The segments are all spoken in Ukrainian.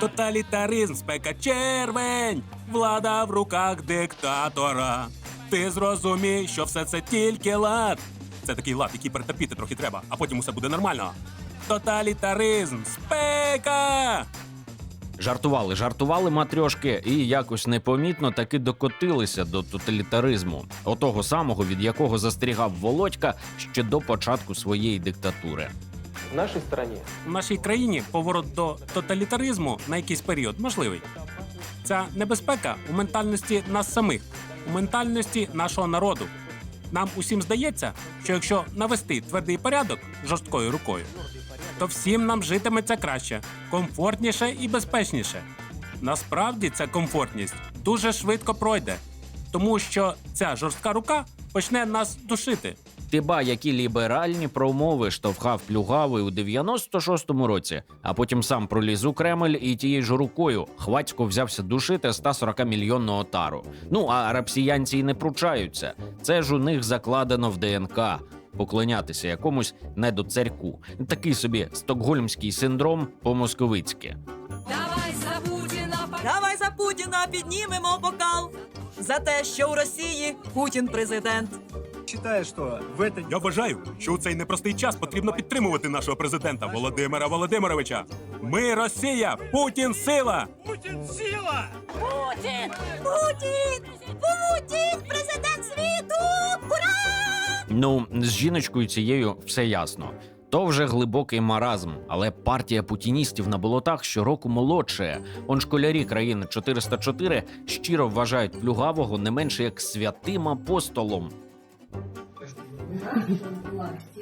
Тоталітаризм, спека червень, влада в руках диктатора. Ти зрозумій, що все це тільки лад. Це такий лад, який перетерпіти трохи треба, а потім усе буде нормально. Тоталітаризм, спека! Жартували, жартували матрьошки і якось непомітно таки докотилися до тоталітаризму, отого самого, від якого застерігав Володька ще до початку своєї диктатури. В нашей стране В нашій країні поворот до тоталітаризму на якийсь період можливий. Ця небезпека у ментальності нас самих, у ментальності нашого народу. Нам усім здається, що якщо навести твердий порядок жорсткою рукою, то всім нам житиметься краще, комфортніше і безпечніше. Насправді ця комфортність дуже швидко пройде, тому що ця жорстка рука почне нас душити. Ти ба, які ліберальні промови штовхав плюгавий у 96-му році, а потім сам проліз у Кремль і тією ж рукою хвацько взявся душити 140 мільйонного тару. Ну а рапсіянці й не пручаються. Це ж у них закладено в ДНК. Поклонятися якомусь недоцарьку. Такий собі стокгольмський синдром по-московицьки. Давай за Путіна Давай за Путіна піднімемо бокал за те, що у Росії Путін президент. Считаю, что в это Я вважаю, що у цей непростий час потрібно підтримувати нашого президента Володимира Володимировича. Ми Росія, Путін сила. Путін! Путін! Путін! Президент світу! Ура! Ну, з жіночкою цією все ясно. То вже глибокий маразм, але партія путіністів на болотах щороку молодшає. Он школярі країни 404 щиро вважають плюгавого не менше як святим апостолом.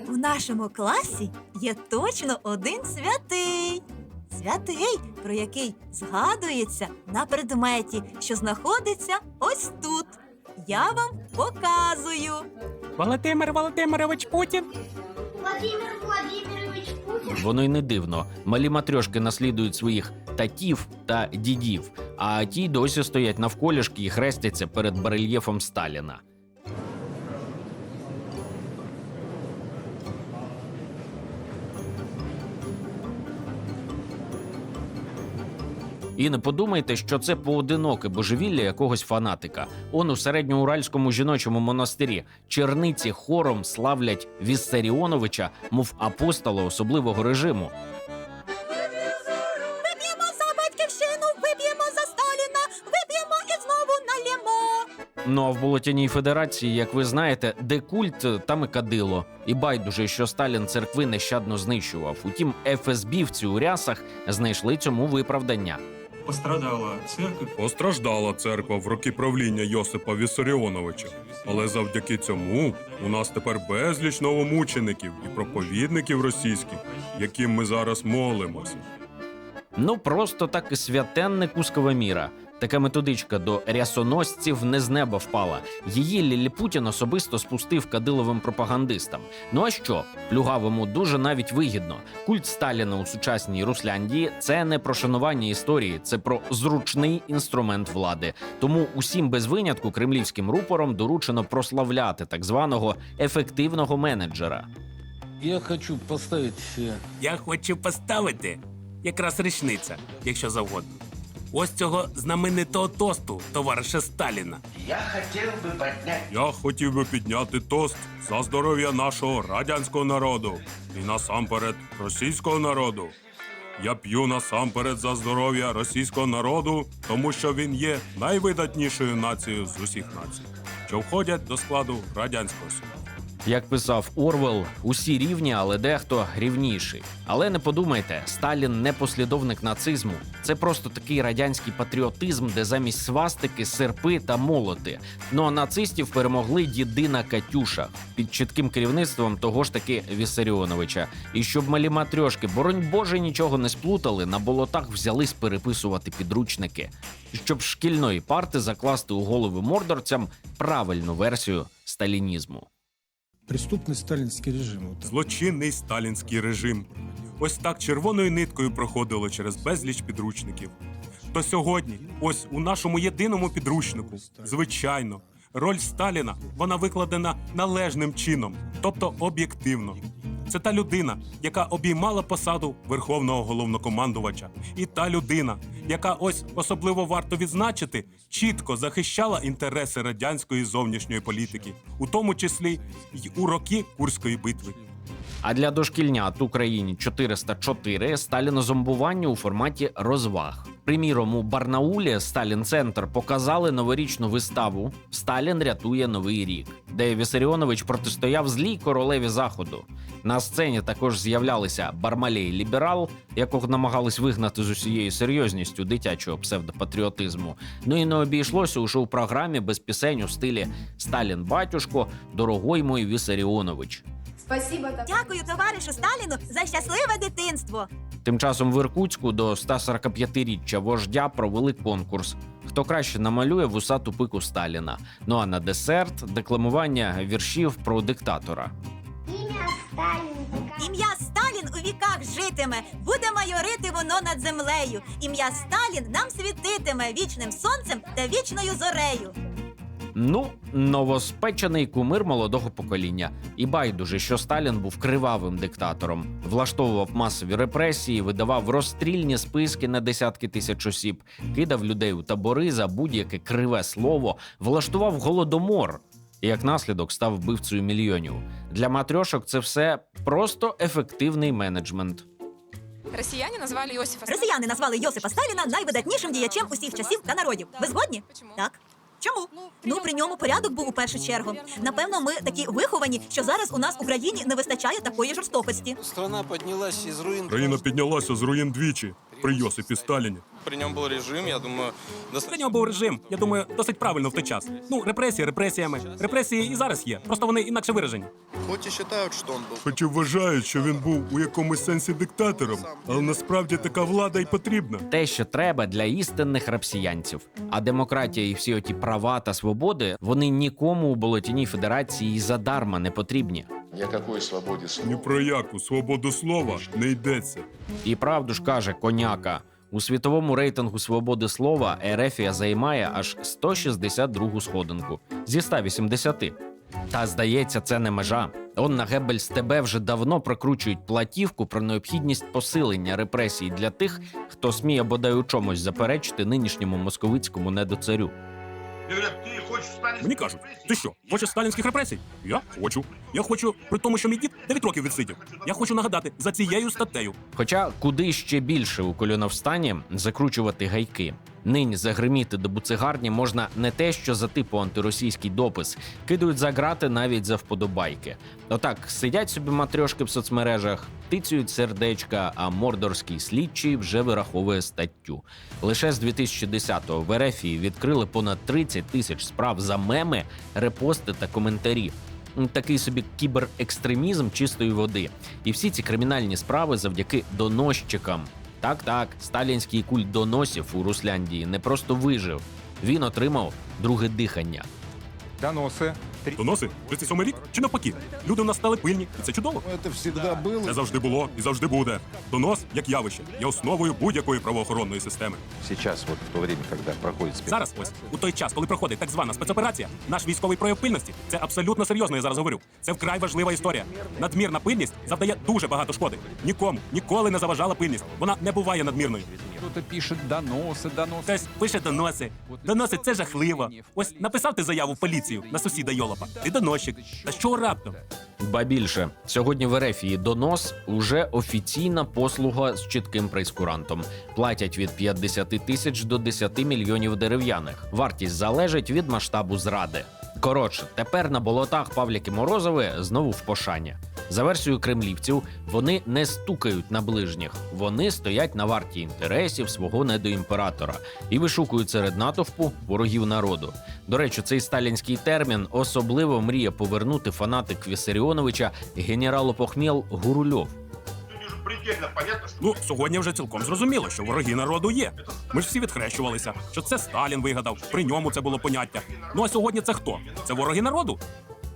У нашому класі є точно один святий. Святий, про який згадується на предметі, що знаходиться ось тут. Я вам показую. Володимир Володимирович Путін. Владимир Владимирович Путин. Воно й не дивно. Малі матрьошки наслідують своїх татів та дідів, а ті досі стоять навколішки і хрестяться перед барельєфом Сталіна. І не подумайте, що це поодиноке божевілля якогось фанатика. Он у середньоуральському жіночому монастирі черниці хором славлять Віссаріоновича, мов апостола особливого режиму. Вип'ємо за батьківщину, вип'ємо за Сталіна, вип'ємо і знову налємо. Ну а в Болотяній Федерації, як ви знаєте, де культ, там і кадило. І байдуже, що Сталін церкви нещадно знищував. Утім, ФСБівці у рясах знайшли цьому виправдання. Пострадала церква. Постраждала церква в роки правління Йосипа Вісаріоновича. Але завдяки цьому у нас тепер безліч новомучеників і проповідників російських, яким ми зараз молимося. Ну просто так і святенник узкого міра. Така методичка до рясоносців не з неба впала. Її Ліліпутін особисто спустив кадиловим пропагандистам. Ну а що? Плюгавому дуже навіть вигідно. Культ Сталіна у сучасній Русляндії це не про шанування історії, це про зручний інструмент влади. Тому усім без винятку кремлівським рупором доручено прославляти так званого ефективного менеджера. Я хочу поставить э, Я хочу поставити якраз річниця, якщо завгодно. Ось цього знаменитого тосту, товариша Сталіна. Я хотел бы поднять Я хотів би підняти тост за здоров'я нашого радянського народу і насамперед російського народу. Я п'ю насамперед за здоров'я російського народу, тому що він є найвидатнішою нацією з усіх націй, що входять до складу радянського Союзу. Як писав Орвел, усі рівні, але дехто рівніший. Але не подумайте, Сталін не послідовник нацизму. Це просто такий радянський патріотизм, де замість свастики, серпи та молоти. Ну а нацистів перемогли єдина Катюша під чітким керівництвом того ж таки Вісаріоновича. І щоб малі матрьошки, боронь Боже, нічого не сплутали, на болотах взялись переписувати підручники, щоб шкільної парти закласти у голови мордорцям правильну версію сталінізму. Преступный сталінський режим. Вот так. Злочинний сталінський режим. Ось так червоною ниткою проходило через безліч підручників. То сьогодні, ось у нашому єдиному підручнику, звичайно, роль Сталіна вона викладена належним чином, тобто об'єктивно. Це та людина, яка обіймала посаду верховного головнокомандувача, і та людина, яка ось особливо варто відзначити, чітко захищала інтереси радянської зовнішньої політики, у тому числі й у роки Курської битви. А для дошкільнят Україні 404 сталінозомбування у форматі розваг. Приміром, у Барнаулі Сталін Центр показали новорічну виставу Сталін рятує новий рік, де Вісаріонович протистояв злій королеві заходу. На сцені також з'являлися Бармалей Ліберал, якого намагались вигнати з усією серйозністю дитячого псевдопатріотизму. Ну і не обійшлося у шоу-програмі без пісень у стилі Сталін батюшко, дорогой мой Вісаріонович. Спасибо. Дякую товаришу Сталіну за щасливе дитинство. Тим часом в Іркутську до 145-річчя вождя провели конкурс. Хто краще намалює вусату пику Сталіна? Ну а на десерт декламування віршів про диктатора. Имя Сталин. века. Ім'я Сталін у віках житиме, буде майорити воно над землею. Ім'я Сталін нам світитиме вічним сонцем та вічною зорею. Ну, новоспечений кумир молодого покоління. І байдуже, що Сталін був кривавим диктатором, влаштовував масові репресії, видавав розстрільні списки на десятки тисяч осіб, кидав людей у табори за будь-яке криве слово, влаштував голодомор. І як наслідок став вбивцею мільйонів. Для матрьошок це все просто ефективний менеджмент. Россияне назвали Иосифа Росіяни назвали Йосипа Сталіна найвидатнішим діячем усіх часів та народів. Ви згодні? Так. Чому? Ну, при ньому порядок був у першу чергу. Напевно, ми такі виховані, що зараз у нас в Україні не вистачає такої жорстокості. Страна піднялася з руїн. Країна піднялася з руїн двічі при Йосипі Сталіні. При нем был режим, я думаю, Для нього був режим, я думаю, досить правильно в той час. Ну, репресії репресіями. Репресії і зараз є, просто вони інакше виражені. Хоть и считают, что он был. Хоч і вважають, що він був у якомусь сенсі диктатором, але насправді така влада й потрібна. те, що треба для істинних рапсіянців. А демократія і всі оті права та свободи вони нікому у болотяній федерації задарма не потрібні. Ни о какой свободе Ні про яку свободу слова не йдеться. І правду ж каже коняка. У світовому рейтингу свободи слова Ерефія займає аж 162 сходинку зі 180. Та здається, це не межа. Он на Геббельс ТБ вже давно прокручують платівку про необхідність посилення репресій для тих, хто сміє бодай у чомусь заперечити нинішньому московицькому недоцарю. Мені кажуть, ти що, хочеш сталінських репресій? Я хочу. Я хочу, при тому, що мій дід 9 років відсидів. Я хочу нагадати за цією статтею. Хоча куди ще більше у кольоновстані закручувати гайки. Нині загриміти до буцегарні можна не те, що за типу антиросійський допис, кидають за грати навіть за вподобайки. Отак сидять собі матрьошки в соцмережах, тицюють сердечка, а мордорський слідчий вже вираховує статтю. Лише з 2010-го в Ерефії відкрили понад 30 тисяч справ за меми, репости та коментарі. Такий собі кіберекстремізм чистої води. І всі ці кримінальні справи завдяки доносчикам. Так, так, сталінський культ доносів у Русляндії не просто вижив, він отримав друге дихання. Доносы. Доноси 37 рік чи навпаки. Люди в нас стали пильні, і це чудово. Это всегда было. Це завжди було і завжди буде. Донос як явище є основою будь-якої правоохоронної системи. Сейчас, вот в то время, когда проходит спец... Зараз, ось у той час, коли проходить так звана спецоперація, наш військовий прояв пильності це абсолютно серйозно. Я зараз говорю. Це вкрай важлива історія. Надмірна пильність завдає дуже багато шкоди. Нікому ніколи не заважала пильність. Вона не буває надмірною. Кто-то пишет доносы, доносы. Хтось пише доноси. Доноси це жахливо. Ось написав ти заяву в поліцію на сусіда Йолопа. Ти доносчик. Та що раптом? Ба більше сьогодні в Ерефії донос уже офіційна послуга з чітким прейскурантом. Платять від 50 тисяч до 10 мільйонів дерев'яних. Вартість залежить від масштабу зради. Коротше, тепер на болотах Павліки Морозови знову в пошання. За версією кремлівців, вони не стукають на ближніх, вони стоять на варті інтересів свого недоімператора і вишукують серед натовпу ворогів народу. До речі, цей сталінський термін особливо мріє повернути фанатик Вісаріоновича генералу Похмєл Гурульов. Ну, сьогодні вже цілком зрозуміло, що вороги народу є. Ми ж всі відхрещувалися, що це Сталін вигадав, при ньому це було поняття. Ну а сьогодні це хто? Це вороги народу?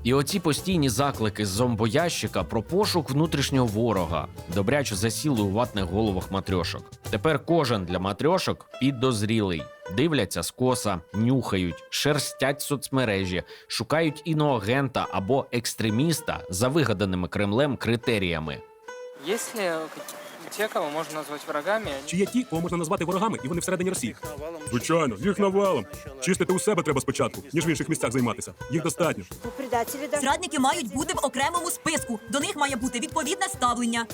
І оці постійні заклики з зомбоящика про пошук внутрішнього ворога добряче засіли у ватних головах матрьошок. Тепер кожен для матрьошок підозрілий. дивляться скоса, нюхають, шерстять соцмережі, шукають іноагента або екстреміста за вигаданими Кремлем критеріями. Те, кого можно назвать врагами? Чи є ті, кого можна назвати ворогами, і вони всередині Росії? Звичайно, їх навалом. Чистити у себе треба спочатку, ніж в інших місцях займатися. Їх достатньо. Зрадники мають бути в окремому списку. До них має бути відповідне ставлення.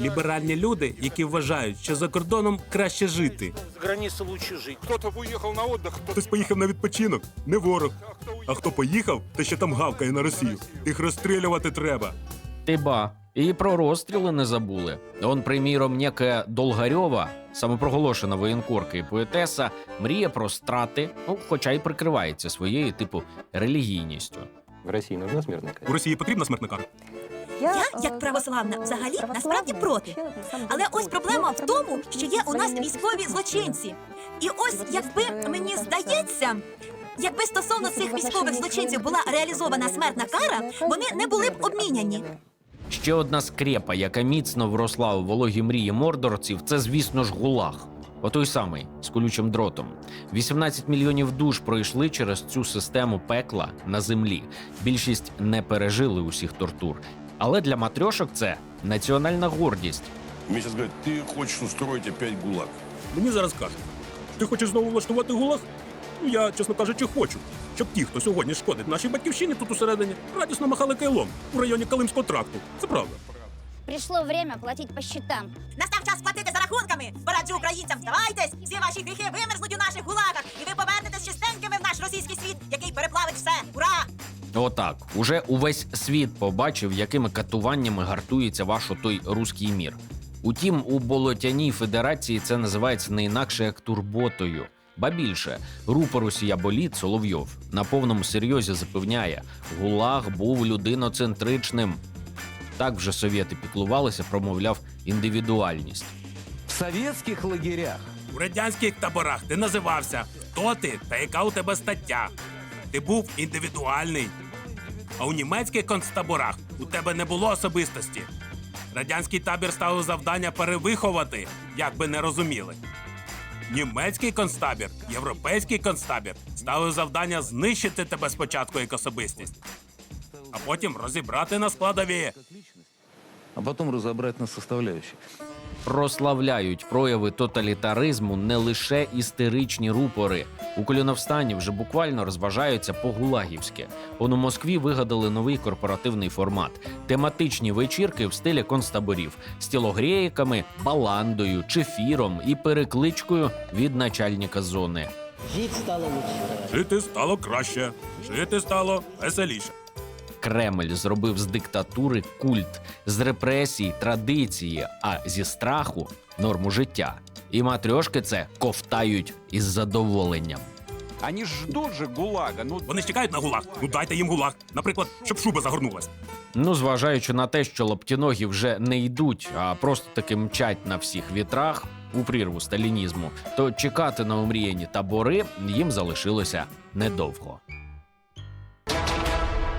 Ліберальні люди, які вважають, що за кордоном краще жити. За границей лучше жить. Кто-то уехал на отдых, Хтось поїхав на відпочинок, не ворог. А хто поїхав, то ще там гавкає на Росію. Їх розстрілювати треба. Ти ба. І про розстріли не забули. Он, приміром, няка Долгарьова, самопроголошена воєнкорка і поетеса, мріє про страти, ну, хоча й прикривається своєю типу релігійністю. В России нужна смертная казнь? У Росії потрібна смертна кара? Я, як православна, взагалі насправді проти. Але ось проблема в тому, що є у нас військові злочинці. І ось якби мені здається. Якби стосовно цих військових злочинців була реалізована смертна кара, вони не були б обміняні. Ще одна скрепа, яка міцно вросла у вологі мрії мордорців, це, звісно ж, гулаг. Отой самий з колючим дротом. 18 мільйонів душ пройшли через цю систему пекла на землі. Більшість не пережили усіх тортур. Але для матрьошок це національна гордість. Сейчас говорят, ты хочешь устроить опять ГУЛАГ. Мені зараз кажуть, ти хочеш знову влаштувати гулаг? Ну, я, чесно кажучи, хочу, щоб ті, хто сьогодні шкодить нашій батьківщині тут усередині, радісно махали кайлом у районі Калимського тракту. Це правда. Пришло время платить по счетам. Настав час платити за рахунками. Пораджу українцям, здавайтесь, всі ваші гріхи вимерзнуть у наших гулагах, і ви повернетесь чистенькими в наш російський світ, який переплавить все. Ура! Отак, уже увесь світ побачив, якими катуваннями гартується ваш отой руський мір. Утім, у болотяній федерації це називається не інакше як турботою. Ба більше, рупор усія боліт Соловйов на повному серйозі запевняє, гулаг був людиноцентричним. Так вже совєти піклувалися, промовляв індивідуальність. В советских лагерях У радянських таборах ти називався Хто ти та яка у тебе стаття? Ти був індивідуальний. А у німецьких концтаборах у тебе не було особистості. Радянський табір ставив завдання перевиховати, як би не розуміли. Німецький концтабір, європейський концтабір ставив завдання знищити тебе спочатку як особистість, а потім розібрати на складові. А потім розібрати на составляющие. Прославляють прояви тоталітаризму не лише істеричні рупори. У коліновстані вже буквально розважаються по-гулагівськи. Он у Москві вигадали новий корпоративний формат: тематичні вечірки в стилі концтаборів з тілогрєйками, баландою, чефіром і перекличкою від начальника зони. Жити стало краще, жити стало веселіше. Кремль зробив з диктатури культ, з репресій традиції, а зі страху норму життя. І матрьошки це ковтають із задоволенням. Они ж ждут же ГУЛАГа. Ну, Вони ж чекають на гулаг. Ну дайте їм гулаг. Наприклад, щоб шуба загорнулась. Ну, зважаючи на те, що лаптіногі вже не йдуть, а просто таки мчать на всіх вітрах у прірву сталінізму, то чекати на омріяні табори їм залишилося недовго.